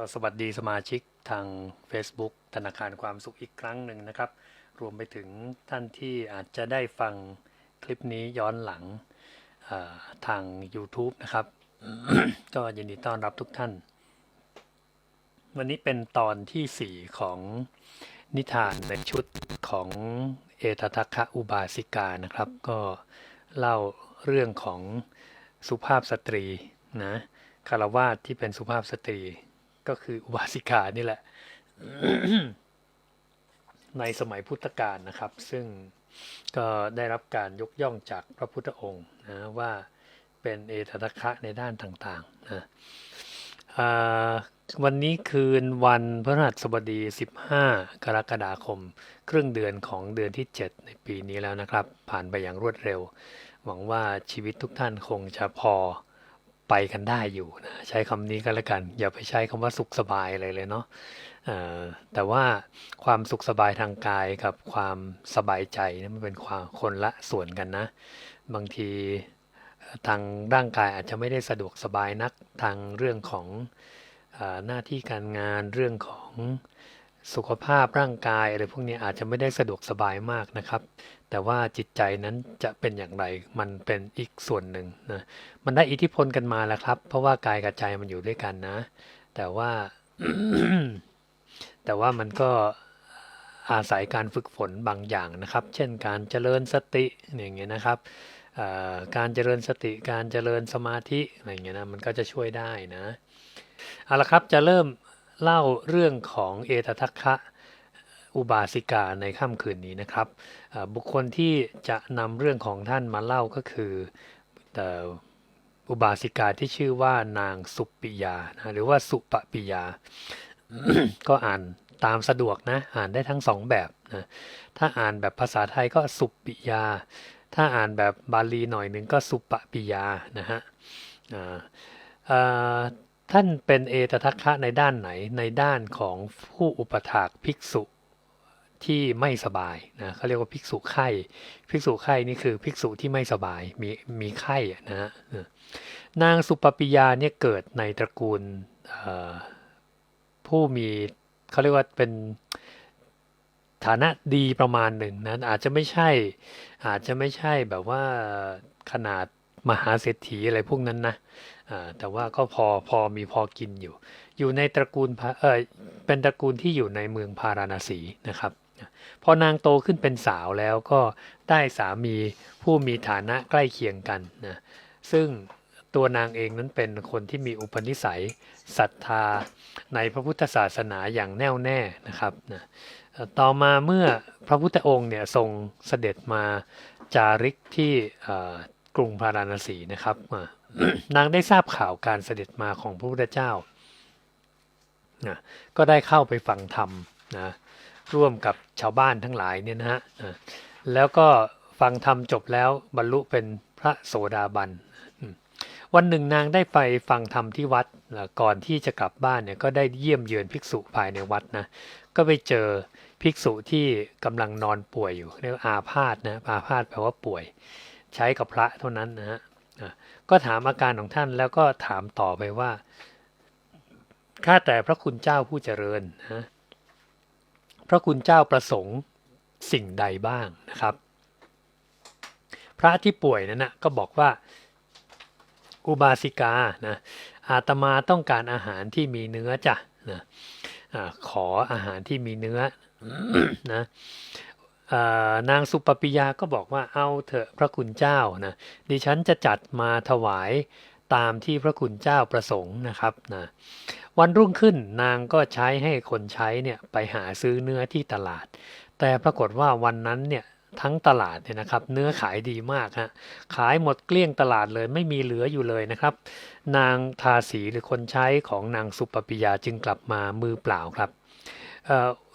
ก็สวัสดีสมาชิกทาง Facebook ธนาคารความสุขอีกครั้งหนึ่งนะครับ รวมไปถึงท่านที่อาจจะได้ฟังคลิปนี้ย้อนหลังทาง YouTube นะครับ ก็ยินดีต้อนรับทุกท่าน วันนี้เป็นตอนที่ 4 ของนิทานในชุดของเอตทัคคะอุบาสิกานะครับ ก็เล่าเรื่องของสุภาพสตรีนะคารวาสที่เป็นสุภาพสตรี ก็คืออุบาสิกานี่แหละ ในสมัยพุทธกาลนะครับ ซึ่งก็ได้รับการยกย่องจากพระพุทธองค์นะว่าเป็นเอตทัคคะในด้านต่างๆนะวันนี้คืนวันพฤหัสบดี 15 กรกฎาคม ครึ่งเดือนของเดือนที่ 7 ในปีนี้แล้วนะครับ ผ่านไปอย่างรวดเร็ว หวังว่าชีวิตทุกท่านคงจะพอ ไปกันได้อยู่นะใช้คำนี้ก็แล้วกัน อย่าไปใช้คำว่าสุขสบายอะไรเลยเนาะแต่ว่าความสุขสบายทางกายกับความสบายใจนะมันเป็นความคนละส่วนกันนะ บางทีทางร่างกายอาจจะไม่ได้สะดวกสบายนักทางเรื่องของอหน้าที่การงานเรื่องของ สุขภาพร่างกายอะไรพวกนี้อาจจะไม่ได้สะดวกสบายมากนะครับ แต่ว่าจิตใจนั้นจะเป็นอย่างไรมันเป็นอีกส่วนหนึ่งนะมันได้อิทธิพลกันมาแล้วครับ เพราะว่ากายกับใจมันอยู่ด้วยกันนะ แต่ว่าแต่ว่ามันก็อาศัยการฝึกฝนบางอย่างนะครับ เช่นการเจริญสติอย่างเงี้ยนะครับการเจริญสติการเจริญสมาธิอะไรเงี้ยนะมันก็จะช่วยได้นะเอาละครับจะเริ่ม เล่าเรื่องของเอตทัคคะอุบาสิกาในค่ำคืนนี้นะครับ บุคคลที่จะนำเรื่องของท่านมาเล่าก็คืออุบาสิกาที่ชื่อว่านางสุปิยานะหรือว่าสุปปิยา ก็อ่านตามสะดวกนะ อ่านได้ทั้งสองแบบนะถ้าอ่านแบบภาษาไทยก็สุปปิยา ถ้าอ่านแบบบาลีหน่อยหนึ่งก็สุปปิยานะฮะอ่า ท่านเป็นเอตทัคคะในด้านไหนในด้านของผู้อุปถากภิกษุที่ไม่สบายนะเขาเรียกว่าภิกษุไข้ภิกษุไข้นี่คือภิกษุที่ไม่สบายมีมีไข้นะฮะนางสุปปิยาเนี่ยเกิดในตระกูลผู้มีเขาเรียกว่าเป็นฐานะดีประมาณหนึ่งนะอาจจะไม่ใช่อาจจะไม่ใช่แบบว่าขนาดมหาเศรษฐีอะไรพวกนั้นนะ แต่ว่าก็พอพอมีพอกินอยู่ อยู่ในตระกูลเออเป็นตระกูลที่อยู่ในเมืองพาราณสีนะครับ พอนางโตขึ้นเป็นสาวแล้วก็ได้สามีผู้มีฐานะใกล้เคียงกันนะซึ่งตัวนางเองนั้นเป็นคนที่มีอุปนิสัยศรัทธาในพระพุทธศาสนาอย่างแน่วแน่นะครับนะต่อมาเมื่อพระพุทธองค์เนี่ยทรงเสด็จมาจาริกที่กรุงพาราณสีนะครับ นางได้ทราบข่าวการเสด็จมาของพระพุทธเจ้านะก็ได้เข้าไปฟังธรรมนะร่วมกับชาวบ้านทั้งหลายเนี่ยนะฮะแล้วก็ฟังธรรมจบแล้วบรรลุเป็นพระโสดาบัน วันหนึ่งนางได้ไปฟังธรรมที่วัดนะก่อนที่จะกลับบ้านเนี่ยก็ได้เยี่ยมเยือนภิกษุภายในวัดนะก็ไปเจอภิกษุที่กำลังนอนป่วยอยู่เรียกว่าอาพาธนะอาพาธแปลว่าป่วย ใช้กับพระเท่านั้นนะฮะ ก็ถามอาการของท่านแล้วก็ถามต่อไปว่าข้าแต่พระคุณเจ้าผู้เจริญนะพระคุณเจ้าประสงค์สิ่งใดบ้างนะครับ พระที่ป่วยนั้นนะก็บอกว่าอุบาสิกานะอาตมาต้องการอาหารที่มีเนื้อจ้ะนะอาขออาหารที่มีเนื้อนะ นางสุปปิยาก็บอกว่าเอาเถอะพระคุณเจ้านะดิฉันจะจัดมาถวายตามที่พระคุณเจ้าประสงค์นะครับนะวันรุ่งขึ้นนางก็ใช้ให้คนใช้เนี่ยไปหาซื้อเนื้อที่ตลาด แต่ปรากฏว่าวันนั้นเนี่ยทั้งตลาดเนี่ยนะครับ เนื้อขายดีมากฮะขายหมดเกลี้ยงตลาดเลยไม่มีเหลืออยู่เลยนะครับ นางทาสีหรือคนใช้ของนางสุปปิยาจึงกลับมามือเปล่าครับ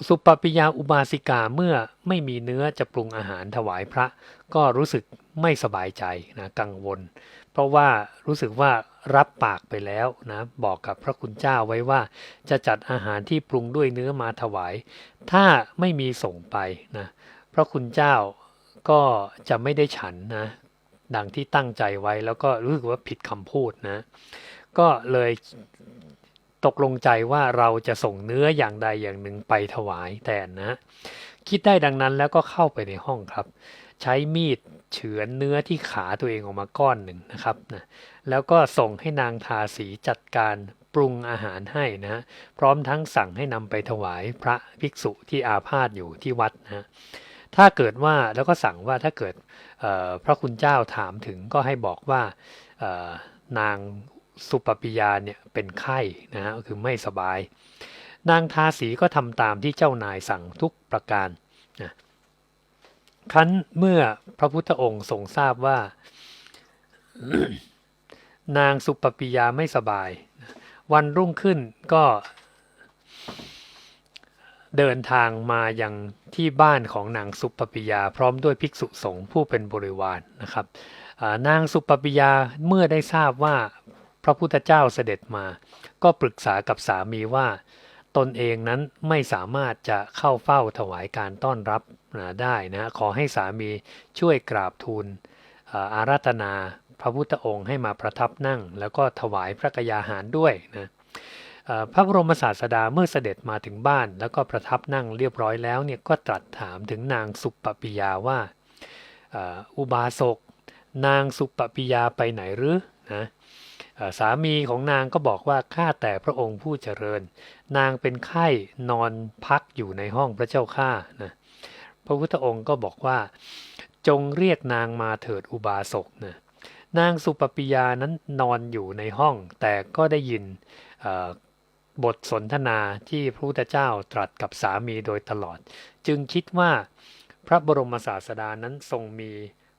สุปปิยาอุบาสิกาเมื่อไม่มีเนื้อจะปรุงอาหารถวายพระ ก็รู้สึกไม่สบายใจนะกังวล เพราะว่ารู้สึกว่ารับปากไปแล้วนะบอกกับพระคุณเจ้าไว้ว่า จะจัดอาหารที่ปรุงด้วยเนื้อมาถวาย ถ้าไม่มีส่งไปนะพระคุณเจ้าก็จะไม่ได้ฉันนะดังที่ตั้งใจไว้แล้วก็รู้สึกว่าผิดคำพูดนะก็เลย ตกลงใจว่าเราจะส่งเนื้ออย่างใดอย่างหนึ่งไปถวายแทนนะ คิดได้ดังนั้นแล้วก็เข้าไปในห้องครับ ใช้มีดเฉือนเนื้อที่ขาตัวเองออกมาก้อนหนึ่งนะครับนะแล้วก็ส่งให้นางทาสีจัดการปรุงอาหารให้นะพร้อมทั้งสั่งให้นำไปถวายพระภิกษุที่อาพาธอยู่ที่วัดนะถ้าเกิดว่าแล้วก็สั่งว่าถ้าเกิดพระคุณเจ้าถามถึงก็ให้บอกว่านาง สุปปิยาเนี่ยเป็นไข้นะฮะคือไม่สบาย นางทาสีก็ทำตามที่เจ้านายสั่งทุกประการนะครั้นเมื่อพระพุทธองค์ทรงทราบว่า นางสุปปิยาไม่สบาย วันรุ่งขึ้นก็เดินทางมายังที่บ้านของนางสุปปิยา พร้อมด้วยภิกษุสงฆ์ผู้เป็นบริวารนนะครับนางสุปปิยาเมื่อได้ทราบว่า พระพุทธเจ้าเสด็จมา ก็ปรึกษากับสามีว่า ตนเองนั้นไม่สามารถจะเข้าเฝ้าถวายการต้อนรับได้นะขอให้สามีช่วยกราบทูลอาราธนาพระพุทธองค์ให้มาประทับนั่ง แล้วก็ถวายพระกยาหารด้วยนะพระบรมศาสดาเมื่อเสด็จมาถึงบ้าน แล้วก็ประทับนั่งเรียบร้อยแล้วเนี่ยก็ตรัสถามถึงนางสุปปิยาว่าอุบาสกนางสุปปิยาไปไหนหรือนะ สามีของนางก็บอกว่าข้าแต่พระองค์ผู้เจริญ นางเป็นไข้นอนพักอยู่ในห้องพระเจ้าข้านะพระพุทธองค์ก็บอกว่า จงเรียกนางมาเถิดอุบาสกนะนางสุปปิยานั้นนอนอยู่ในห้อง แต่ก็ได้ยินบทสนทนาที่พระพุทธเจ้าตรัสกับสามีโดยตลอด จึงคิดว่าพระบรมศาสดานั้นทรงมี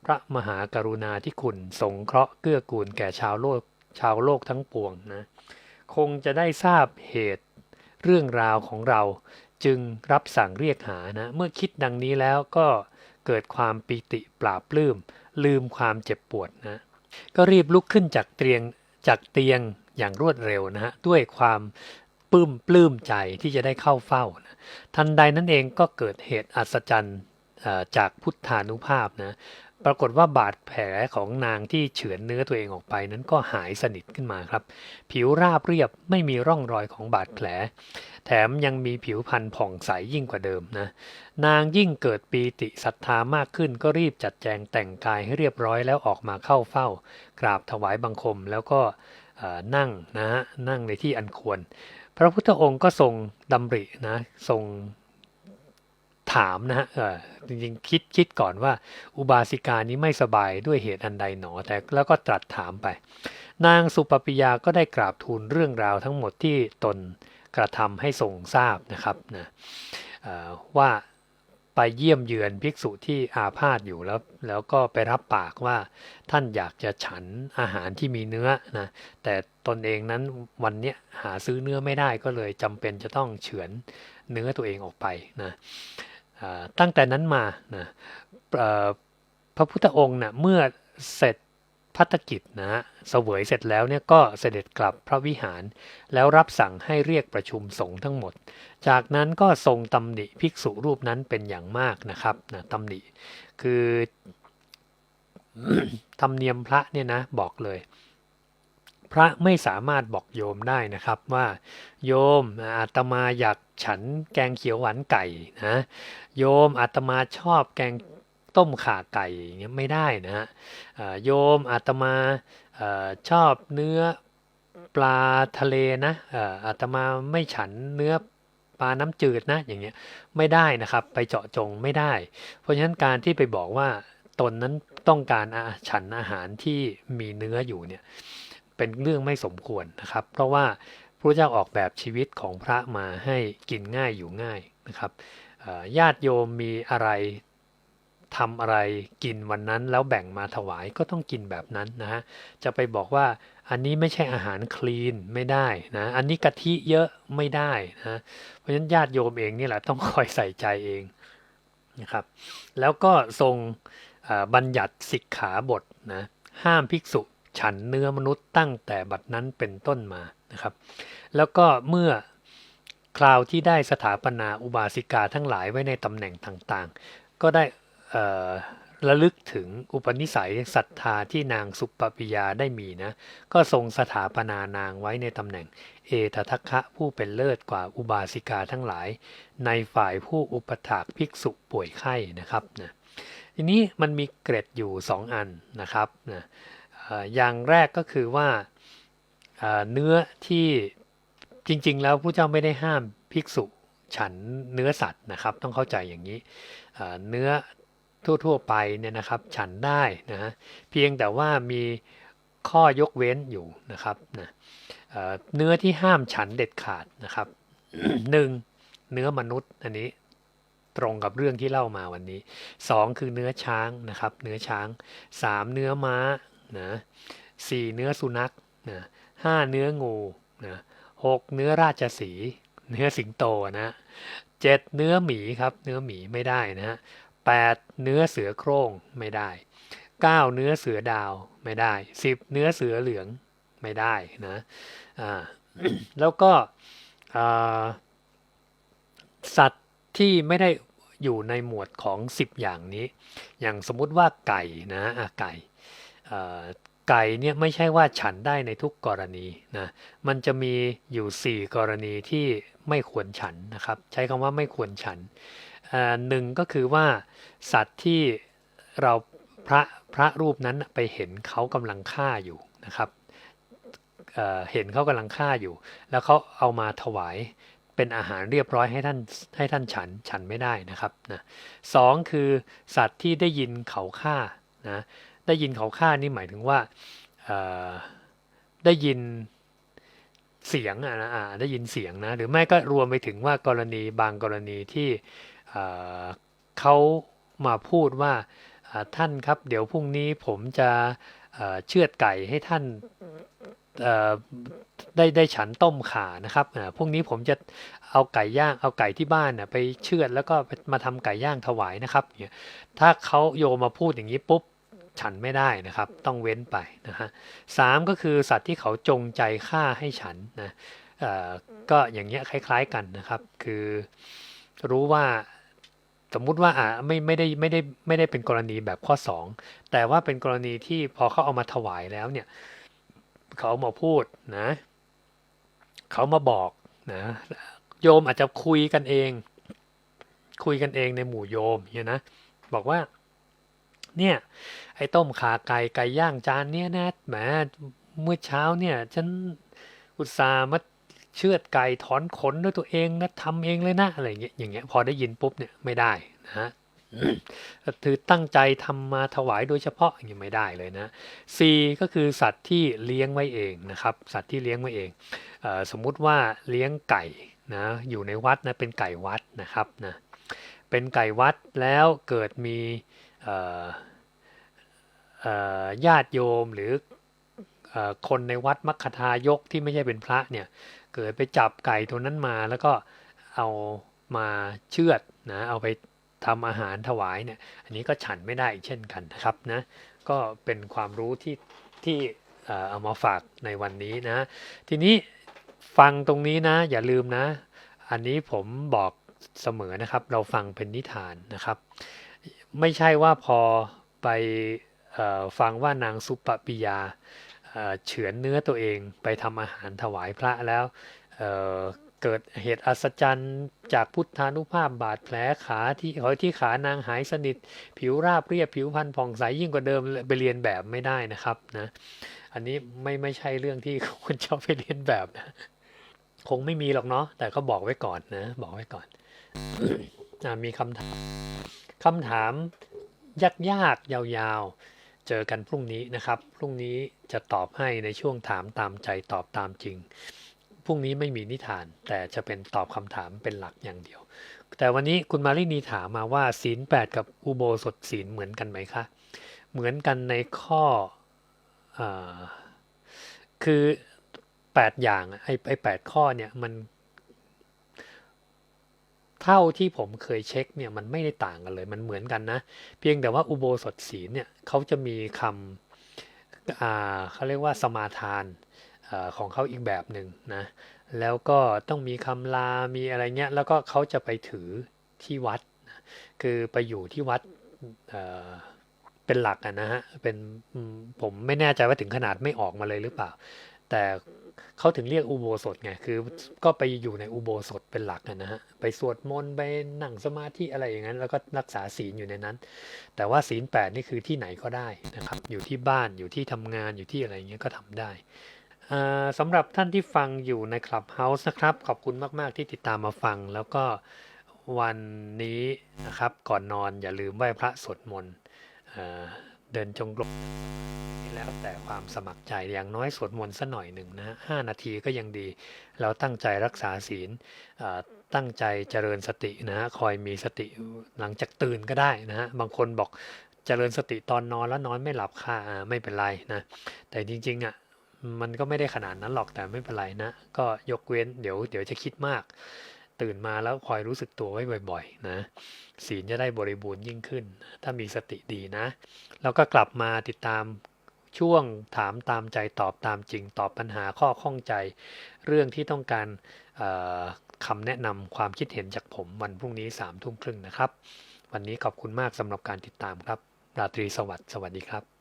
พระมหากรุณาธิคุณ สงเคราะห์เกื้อกูลแก่ชาวโลก ชาวโลกทั้งปวงนะคงจะได้ทราบเหตุเรื่องราวของเราจึงรับสั่งเรียกหานะ เมื่อคิดดังนี้แล้วก็เกิดความปิติปราบปลื้ม ลืมความเจ็บปวดนะ ก็รีบลุกขึ้นจากเตียงจากเตียงอย่างรวดเร็วนะฮะด้วยความปลื้มปลื้มใจที่จะได้เข้าเฝ้านะทันใดนั้นเองก็เกิดเหตุอัศจรรย์จากพุทธานุภาพนะ ปรากฏว่าบาดแผลของนางที่เฉือนเนื้อตัวเองออกไปนั้นก็หายสนิทขึ้นมาครับ ผิวราบเรียบไม่มีร่องรอยของบาดแผล แถมยังมีผิวพรรณผ่องใสยยิ่งกว่าเดิมนะนางยิ่งเกิดปีติศรัทธามากขึ้นก็รีบจัดแจงแต่งกายให้เรียบร้อยแล้วออกมาเข้าเฝ้า กราบถวายบังคมแล้วก็นั่งนะฮะนั่งในที่อันควร พระพุทธองค์ก็ทรงดำรินะทรง ถามนะฮะจริงๆคิดคิดก่อนว่า อุบาสิกานี้ไม่สบายด้วยเหตุอันใดหนอแต่แล้วก็ตรัสถามไป นางสุปปิยาก็ได้กราบทูลเรื่องราวทั้งหมดที่ตนกระทำให้ทรงทราบนะครับนะว่าไปเยี่ยมเยือนภิกษุที่อาพาธอยู่แล้ว แล้วก็ไปรับปากว่าท่านอยากจะฉันอาหารที่มีเนื้อนะแต่ตนเองนั้นวันนี้หาซื้อเนื้อไม่ได้ก็เลยจำเป็นจะต้องเฉือนเนื้อตัวเองออกไปนะ ตั้งแต่นั้นมานะพระพุทธองค์นะเมื่อเสร็จพัฒกิจนะเสวยเสร็จแล้วเนี่ยก็เสด็จกลับพระวิหาร แล้วรับสั่งให้เรียกประชุมสงฆ์ทั้งหมด จากนั้นก็ทรงตำหนิภิกษุรูปนั้นเป็นอย่างมากนะครับนะตำหนิคือธรรมเนียมพระเนี่ยนะบอกเลย พระไม่สามารถบอกโยมได้นะครับว่าโยมอาตมาอยากฉันแกงเขียวหวานไก่นะโยมอาตมาชอบแกงต้มข่าไก่อย่างเงี้ยไม่ได้นะฮะโยมอาตมาชอบเนื้อปลาทะเลนะอาตมาไม่ฉันเนื้อปลาน้ำจืดนะอย่างเงี้ยไม่ได้นะครับไปเจาะจงไม่ได้ เพราะฉะนั้นการที่ไปบอกว่าตนนั้นต้องการฉันอาหารที่มีเนื้ออยู่เนี่ย เป็นเรื่องไม่สมควรนะครับ เพราะว่าพระเจ้าออกแบบชีวิตของพระมาให้กินง่ายอยู่ง่ายนะครับญาติโยมมีอะไรทำอะไรกินวันนั้นแล้วแบ่งมาถวายก็ต้องกินแบบนั้นนะฮะจะไปบอกว่าอันนี้ไม่ใช่อาหารคลีนไม่ได้นะอันนี้กะทิเยอะไม่ได้นะเพราะฉะนั้นญาติโยมเองนี่แหละต้องคอยใส่ใจเองนะครับแล้วก็ทรงบัญญัติสิกขาบทนะห้ามภิกษุ ฉันเนื้อมนุษย์ตั้งแต่บัดนั้นเป็นต้นมานะครับ แล้วก็เมื่อคราวที่ได้สถาปนาอุบาสิกาทั้งหลายไว้ในตำแหน่งต่างๆ ก็ได้ระลึกถึงอุปนิสัยศรัทธาที่นางสุปปิยาได้มีนะ ก็ทรงสถาปนานางไว้ในตำแหน่ง เอตทัคคะผู้เป็นเลิศกว่าอุบาสิกาทั้งหลาย ในฝ่ายผู้อุปถากภิกษุป่วยไข้นะครับนะทีนี้มันมีเกร็ดอยู่ 2 อันนะครับนะ อย่างแรกก็คือว่าเนื้อที่จริง ๆ แล้วผู้เจ้าไม่ได้ห้ามภิกษุฉันเนื้อสัตว์นะครับ ต้องเข้าใจอย่างนี้เนื้อทั่ว ๆ ไปเนี่ยนะครับ ฉันได้นะฮะเพียงแต่ว่ามีข้อยกเว้นอยู่นะครับนะเเนื้อที่ห้ามฉันเด็ดขาดนะครับหนึ่งเนื้อมนุษย์อันนี้ตรงกับเรื่องที่เล่ามาวันนี้สองคือเนื้อช้างนะครับ เนื้อช้างสามเนื้อม้า นะสี่เนื้อสุนัขนะห้าเนื้องูนะหกเนื้อราชสี เนื้อสิงโตนะเจ็ดเนื้อหมีครับ เนื้อหมีไม่ได้นะฮะแปดเนื้อเสือโคร่งไม่ได้เก้าเนื้อเสือดาวไม่ได้สิบเนื้อเสือเหลืองไม่ได้นะอ่าแล้วก็อ่าสัตว์ที่ไม่ได้อยู่ในหมวดของ 10 อย่างนี้ อย่างสมมุติว่าไก่นะะไก่ ไก่เนี่ยไม่ใช่ว่าฉันได้ในทุกกรณีนะมันจะมีอยู่ 4 กรณีที่ไม่ควรฉันนะครับ ใช้คำว่าไม่ควรฉันหนึ่งก็คือว่าสัตว์ที่เราพระพระรูปนั้นไปเห็นเขากำลังฆ่าอยู่นะครับเเห็นเขากำลังฆ่าอยู่ แล้วเขาเอามาถวายเป็นอาหารเรียบร้อยให้ท่านให้ท่านฉันฉันไม่ได้นะครับนะสองคือสัตว์ที่ได้ยินเขาฆ่านะ ได้ยินเขาฆ่านี่หมายถึงว่าได้ยินเสียงอะนะอ่าได้ยินเสียงนะหรือไม่ก็รวมไปถึงว่ากรณีบางกรณีที่เขามาพูดว่าท่านครับ เดี๋ยวพรุ่งนี้ผมจะเชือดไก่ให้ท่านได้ได้ฉันต้มข่านะครับพรุ่งนี้ผมจะเอาไก่ย่างเอาไก่ที่บ้านน่ะไปเชือดแล้วก็มาทำไก่ย่างถวายนะครับเนี่ยถ้าเขาโยมาพูดอย่างนี้ปุ๊บ ฉันไม่ได้นะครับ ต้องเว้นไปนะฮะสามก็คือสัตว์ที่เขาจงใจฆ่าให้ฉันนะเอ่อก็อย่างเงี้ยคล้าย ๆกันนะครับ คือรู้ว่าสมมุติว่าอ่าไม่ไม่ได้ไม่ได้ไม่ได้เป็นกรณีแบบข้อ 2 แต่ว่าเป็นกรณีที่พอเขาเอามาถวายแล้วเนี่ยเขามาพูดนะเขามาบอกนะโยมอาจจะคุยกันเอง คุยกันเองในหมู่โยมเนี่ยนะบอกว่า เนี่ยไอ้ต้มขาไก่ไก่ย่างจานเนี้ยนะแหมเมื่อเช้าเนี่ยฉันอุตส่าห์มาเชือดไก่ถอนขนด้วยตัวเองนะทำเองเลยนะอะไรอย่างเงี้ยอย่างเงี้ยพอได้ยินปุ๊บเนี่ยไม่ได้นะฮะถือตั้งใจทำมาถวายโดยเฉพาะอย่างเงี้ยไม่ได้เลยนะ C ก็คือสัตว์ที่เลี้ยงไว้เองนะครับ สัตว์ที่เลี้ยงไว้เองเออสมมุติว่าเลี้ยงไก่นะอยู่ในวัดนะเป็นไก่วัดนะครับนะเป็นไก่วัดแล้วเกิดมี ญาติโยมหรืออคนในวัดมัคคทายกที่ไม่ใช่เป็นพระเนี่ยเกิดไปจับไก่ตัวนั้นมาแล้วก็เอามาเชือดนะเอาไปทำอาหารถวายเนี่ยอันนี้ก็ฉันไม่ได้อีกเช่นกันนะครับนะก็เป็นความรู้ที่ที่เอามาฝากในวันนี้นะทีนี้ฟังตรงนี้นะอย่าลืมนะ อันนี้ผมบอกเสมอนะครับ เราฟังเป็นนิทานนะครับ ไม่ใช่ว่าพอไปฟังว่านางสุปปิยาเฉือนเนื้อตัวเองไปทำอาหารถวายพระแล้วเเกิดเหตุอัศจรรย์จากพุทธานุภาพบาดแผลขาที่หอยที่ขานางหายสนิท ผิวราบเรียบผิวพรรณผ่องใสยิ่งกว่าเดิมไปเรียนแบบไม่ได้นะครับนะอันนี้ไม่ไม่ใช่เรื่องที่ควรจะเอาไปเรียนแบบนะคงไม่มีหรอกเนาะแต่ก็บอกไว้ก่อนนะ บอกไว้ก่อนอมีคำถาม คำถามยากๆยาวๆ เจอกันพรุ่งนี้นะครับ พรุ่งนี้จะตอบให้ในช่วงถามตามใจตอบตามจริง พรุ่งนี้ไม่มีนิทาน แต่จะเป็นตอบคำถามเป็นหลักอย่างเดียว แต่วันนี้คุณมารินีถามมาว่าศีลแปดกับอุโบสถศีลเหมือนกันไหมคะ เหมือนกันในข้ออคือแปดอย่างไอ้ไอ้แปดข้อเนี่ยมัน เท่าที่ผมเคยเช็คเนี่ยมันไม่ได้ต่างกันเลย มันเหมือนกันนะ เพียงแต่ว่าอุโบสถศีลเนี่ยเขาจะมีคำอ่าเขาเรียกว่าสมาทานอาของเขาอีกแบบหนึ่งนะ แล้วก็ต้องมีคำลา มีอะไรเงี้ย แล้วก็เขาจะไปถือที่วัด คือไปอยู่ที่วัดเเป็นหลักอะนะฮะ เป็นผมไม่แน่ใจว่าถึงขนาดไม่ออกมาเลยหรือเปล่า แต่ เขาถึงเรียกอุโบสถไงคือก็ไปอยู่ในอุโบสถเป็นหลักนะฮะไปสวดมนต์ไปนั่งสมาธิอะไรอย่างนั้น แล้วก็รักษาศีลอยู่ในนั้น แต่ว่าศีลแปดนี่คือที่ไหนก็ได้นะครับ อยู่ที่บ้านอยู่ที่ทำงานอยู่ที่อะไรอย่างเงี้ยก็ทำได้สำหรับท่านที่ฟังอยู่ใน Clubhouse นะครับ ขอบคุณมาก ๆ ที่ติดตามมาฟัง แล้วก็วันนี้นะครับ ก่อนนอนอย่าลืมไหว้พระสวดมนต์ เดินจงกรมแล้วแต่ความสมัครใจอย่างน้อยสวดมนต์สักหน่อยหนึ่งนะห้านาทีก็ยังดี เราตั้งใจรักษาศีลตั้งใจเจริญสตินะคอยมีสติหลังจากตื่นก็ได้นะฮะบางคนบอกเจริญสติตอนนอนแล้วนอนไม่หลับค่ะไม่เป็นไรนะแต่จริงๆอะมันก็ไม่ได้ขนาดนั้นหรอกแต่ไม่เป็นไรนะ ก็ยกเว้นเดี๋ยวเดี๋ยวจะคิดมาก ตื่นมาแล้วคอยรู้สึกตัวไว้บ่อย ๆ นะศีลจะได้บริบูรณ์ยิ่งขึ้น ถ้ามีสติดีนะ แล้วก็กลับมาติดตามช่วงถามตามใจตอบตามจริง ตอบปัญหาข้อข้องใจ เรื่องที่ต้องการคำแนะนำความคิดเห็นจากผมวันพรุ่งนี้สามทุ่มครึ่งนะครับ วันนี้ขอบคุณมากสำหรับการติดตามครับ ราตรีสวัสดิ์สวัสดีครับ